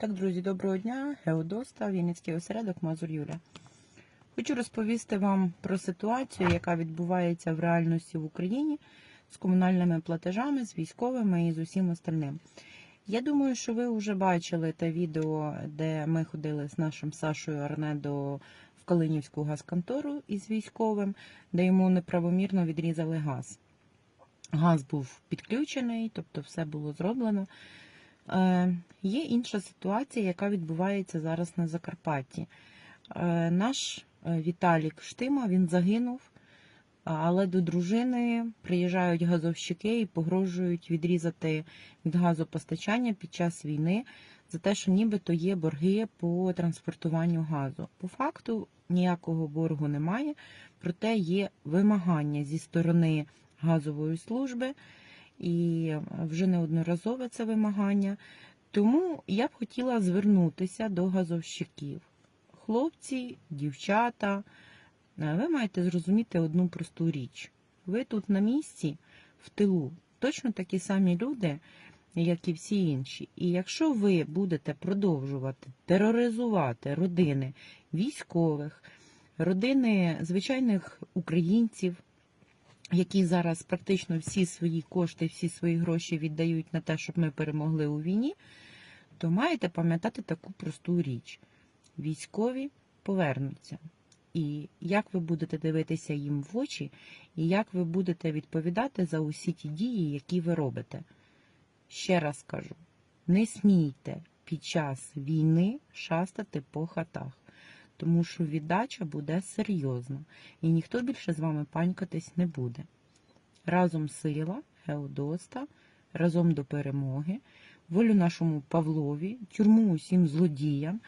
Так, друзі, доброго дня. Геодоста, Вінницький осередок Мазур Юля. Хочу розповісти вам про ситуацію, яка відбувається в реальності в Україні з комунальними платежами, з військовими і з усім остальним. Я думаю, що ви вже бачили те відео, де ми ходили з нашим Сашою Арнедо в Калинівську газконтору із військовим, де йому неправомірно відрізали газ. Газ був підключений, тобто все було зроблено. Е, Є інша ситуація, яка відбувається зараз на Закарпатті. Е, Наш е, Віталік Штима він загинув, але до дружини приїжджають газовщики і погрожують відрізати від газопостачання під час війни за те, що нібито є борги по транспортуванню газу. По факту ніякого боргу немає, проте є вимагання зі сторони газової служби і вже неодноразове це вимагання. Тому я б хотіла звернутися до газовщиків. Хлопці, дівчата, ви маєте зрозуміти одну просту річ. Ви тут на місці, в тилу, точно такі самі люди, як і всі інші. І якщо ви будете продовжувати тероризувати родини військових, родини звичайних українців, які зараз практично всі свої кошти, всі свої гроші віддають на те, щоб ми перемогли у війні, то маєте пам'ятати таку просту річ: військові повернуться. І як ви будете дивитися їм в очі, і як ви будете відповідати за усі ті дії, які ви робите. Ще раз кажу: не смійте під час війни шастати по хатах, тому що віддача буде серйозна, і ніхто більше з вами панькатись не буде. Разом сила, Геодоста, разом до перемоги, волю нашому Павлові, тюрму усім злодіям.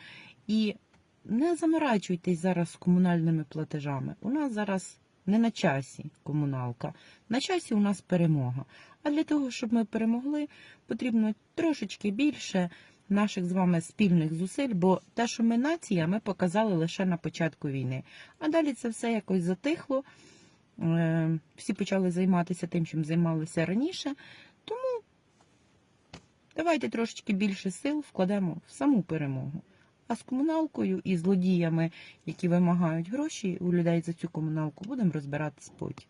І не заморачуйтесь зараз з комунальними платежами. У нас зараз не на часі комуналка, на часі у нас перемога. А для того, щоб ми перемогли, потрібно трошечки більше наших з вами спільних зусиль, бо те, що ми нація, ми показали лише на початку війни. А далі це все якось затихло. Е, Всі почали займатися тим, чим займалися раніше. Тому давайте трошечки більше сил вкладемо в саму перемогу. А з комуналкою і злодіями, які вимагають гроші у людей за цю комуналку, будемо розбиратись потім.